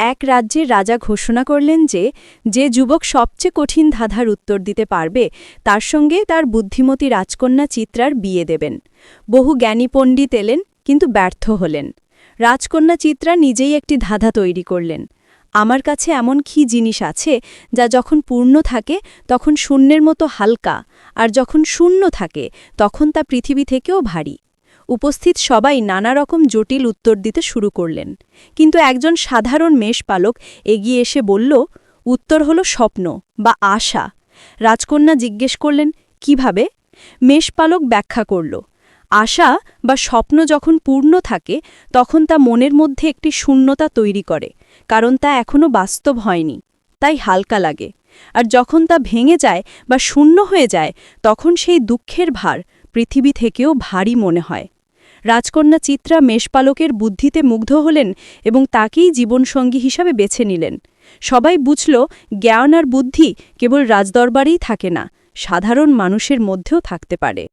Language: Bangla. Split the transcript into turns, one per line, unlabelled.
এক রাজ্যের রাজা ঘোষণা করলেন যে যে যুবক সবচেয়ে কঠিন ধাঁধার উত্তর দিতে পারবে, তার সঙ্গে তার বুদ্ধিমতী রাজকন্যা চিত্রার বিয়ে দেবেন। বহু জ্ঞানী পণ্ডিত এলেন, কিন্তু ব্যর্থ হলেন। রাজকন্যা চিত্রা নিজেই একটি ধাঁধা তৈরি করলেন। আমার কাছে এমন কি জিনিস আছে, যা যখন পূর্ণ থাকে, তখন শূন্যের মতো হালকা, আর যখন শূন্য থাকে, তখন তা পৃথিবী থেকেও ভারী। উপস্থিত সবাই নানা রকম জটিল উত্তর দিতে শুরু করলেন। কিন্তু একজন সাধারণ মেষপালক এগিয়ে এসে বলল, উত্তর হলো স্বপ্ন বা আশা। রাজকন্যা জিজ্ঞেস করলেন, কীভাবে? মেষপালক ব্যাখ্যা করল, আশা বা স্বপ্ন যখন পূর্ণ থাকে, তখন তা মনের মধ্যে একটি শূন্যতা তৈরি করে, কারণ তা এখনও বাস্তব হয়নি, তাই হালকা লাগে। আর যখন তা ভেঙে যায় বা শূন্য হয়ে যায়, তখন সেই দুঃখের ভার পৃথিবী থেকেও ভারী মনে হয়। রাজকন্যা চিত্রা মেষপালকের বুদ্ধিতে মুগ্ধ হলেন এবং তাকেই জীবনসঙ্গী হিসাবে বেছে নিলেন। সবাই বুঝল, জ্ঞান আর বুদ্ধি কেবল রাজদরবারেই থাকে না, সাধারণ মানুষের মধ্যেও থাকতে পারে।